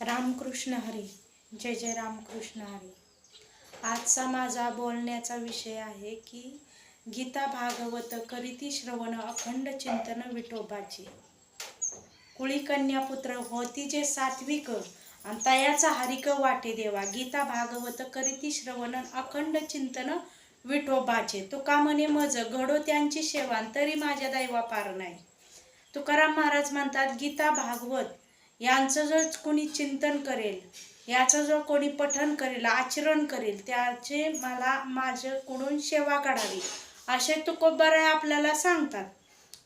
रामकृष्ण हरी. जय जय रामकृष्ण हरी. आजचा माझा बोलण्याचा विषय आहे की गीता भागवत करीती श्रवण अखंड चिंतन विठोबाचे. कुळी कन्या पुत्र होती जे सात्विक आणि तयाचा हरिक वाटे देवा. गीता भागवत करीती श्रवण अखंड चिंतन विठोबाचे. तुका म्हणे मज घडो त्यांची सेवा तरी माझ्या दैवा पार नाही. तुकाराम महाराज म्हणतात गीता भागवत यांचं जर कोणी चिंतन करेल याचं जर कोणी पठन करेल आचरण करेल त्याचे मला माझ्याकडून सेवा काढावी असे तुकोबराय आपल्याला सांगतात.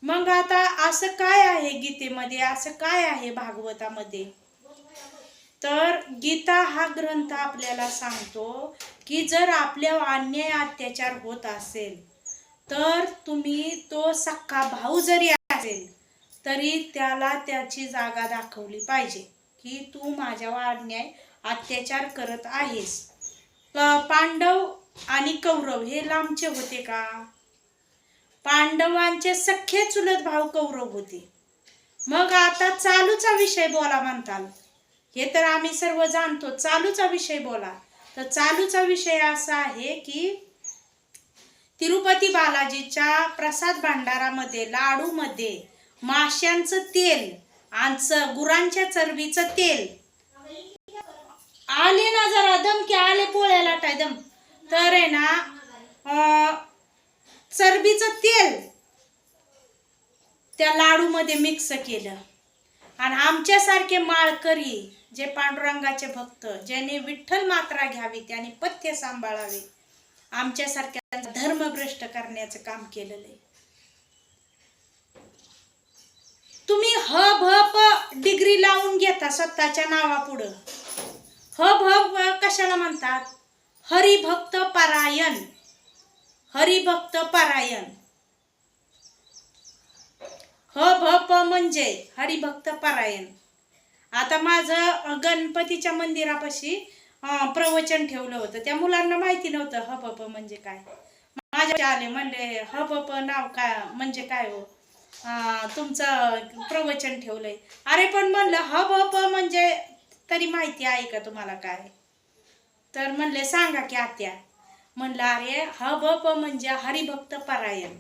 मग आता असं काय आहे गीतेमध्ये? असं काय आहे भागवतामध्ये? तर गीता हा ग्रंथ आपल्याला सांगतो की जर आपल्या अन्याय अत्याचार होत असेल तर तुम्ही तो सख्खा भाऊ जरी असेल तरी त्याला त्याची जागा दाखवली पाहिजे की तू माझ्यावर अन्याय अत्याचार करत आहेस. पांडव आणि कौरव हे लांबचे होते का? पांडवांचे सख्खे चुलत भाऊ कौरव होते. मग आता चालूचा विषय बोला म्हणताल. हे तर आम्ही सर्व जाणतो चालूचा विषय बोला. तर चालूचा विषय असा आहे की तिरुपती बालाजीच्या प्रसाद भांडारामध्ये लाडूमध्ये माशांचं तेल आमचं गुरांच्या चरबीचं तेल. आले ना जरा दमके आले पोळ्याला टाय दम. तर आहे ना चरबीचं तेल त्या लाडूमध्ये मिक्स केलं. आणि आमच्यासारखे माळकरी जे पांडुरंगाचे भक्त ज्याने विठ्ठल मात्रा घ्यावी त्याने पथ्य सांभाळावे आमच्यासारख्या धर्मभ्रष्ट करण्याचं काम केलेलं आहे तुम्ही ह भ प लावून घेता स्वतःच्या नावापुढं. ह भ कशाला म्हणतात? हरिभक्त परायण. हरिभक्त परायण. ह भ प म्हणजे हरिभक्त परायण. आता माझं गणपतीच्या मंदिरापाशी प्रवचन ठेवलं होतं. त्या मुलांना माहिती नव्हतं ह भ प म्हणजे काय. माझ्या आले म्हणले ह भ प नाव काय म्हणजे काय हो? तुमचं प्रवचन ठेवलंय. अरे पण म्हणलं हब प म्हणजे तरी माहिती आहे का तुम्हाला काय? तर म्हणले सांगा की आत्या. म्हणलं अरे ह प म्हणजे हरिभक्त परायण.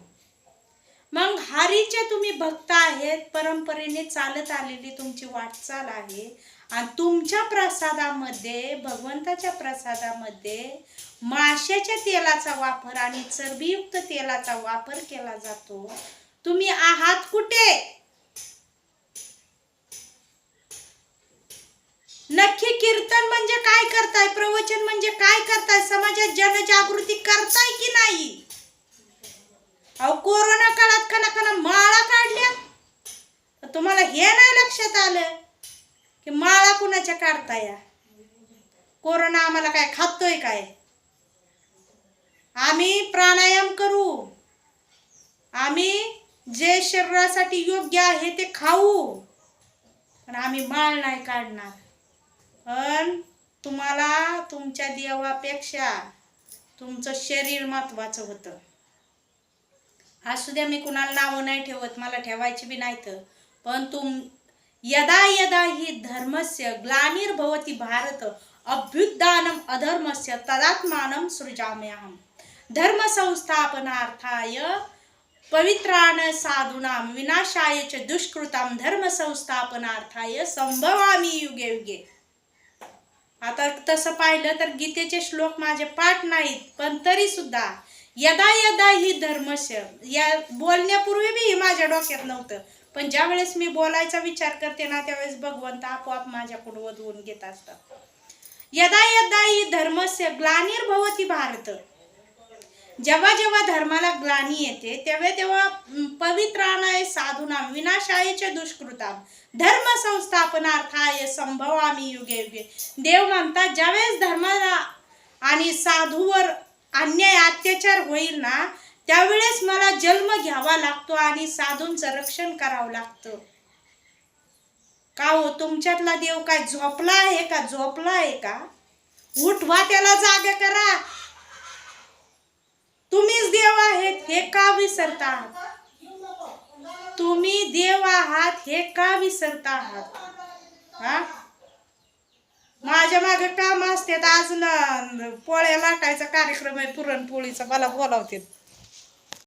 मग हरीचे तुम्ही भक्त आहेत परंपरेने चालत आलेली तुमची वाटचाल आहे. आणि तुमच्या प्रसादामध्ये भगवंताच्या प्रसादामध्ये माशाच्या तेलाचा वापर आणि चरबीयुक्त तेलाचा वापर केला जातो. तुम्ही आहात कुठे? नक्की कीर्तन म्हणजे काय करताय? प्रवचन म्हणजे काय करताय? समाजात जनजागृती करताय की नाही? अहो कोरोना काळात कना कना माळा काढल्या. तुम्हाला हे नाही लक्षात आलं की माळा कुणाच्या काढताय? कोरोना आम्हाला काय खातोय काय? आम्ही प्राणायाम करू. आम्ही जे शरीरासाठी योग्य आहे ते खाऊ. पण आम्ही माळ नाही काढणार. पण तुम्हाला तुमच्या देवापेक्षा तुमचं शरीर महत्वाचं होतं. असू द्या मी कुणाला नावं नाही ठेवत मला ठेवायची बी नाहीत. पण तुम यदा यदा ही धर्मस्य ग्लानिर्भवती भारत अभ्युत्थानम अधर्मस्य तदात्मानं सृजाम्याहम। धर्म पवित्रान पवित्राण साधूनाम विनाशाय च दुष्कृताम धर्म संस्थापनार्थाय संभवामी युगे युगे. आता तसं पाहिलं तर गीतेचे श्लोक माझे पाठ नाहीत पण तरी सुद्धा यदा यदा ही धर्मस्य या बोलण्यापूर्वी बी माझ्या डोक्यात नव्हतं. पण ज्या वेळेस मी बोलायचा विचार करते ना त्यावेळेस भगवंत आपोआप माझ्याकडून वधवून घेत असतात. यदा यदा ही धर्मस्य ग्लानिर्भवती भारत जेव्हा जेव्हा धर्माला ग्लानी येते तेव्हा तेव्हा पवित्रानाय पवित्राणाय साधूना विनाशायच्या दुष्कृता धर्म संस्थापनार्थाय संभवामी युगे युगे. देव म्हणतात ज्यावेळेस धर्माला आणि साधूवर अन्याय अत्याचार होईल ना त्यावेळेस मला जन्म घ्यावा लागतो आणि साधूंचं रक्षण करावं लागतं. का हो तुमच्यातला देव काय झोपला आहे का? झोपला आहे का? उठवा त्याला जागे करा तुम्हीच देव आहेत हे का विसरता आहात तुम्ही देव आहात हे का विसरता आहात हा? माझ्या मागे काम असते आज पोळ्या लाटायचा कार्यक्रम आहे पुरणपोळीचा. मला बोलावते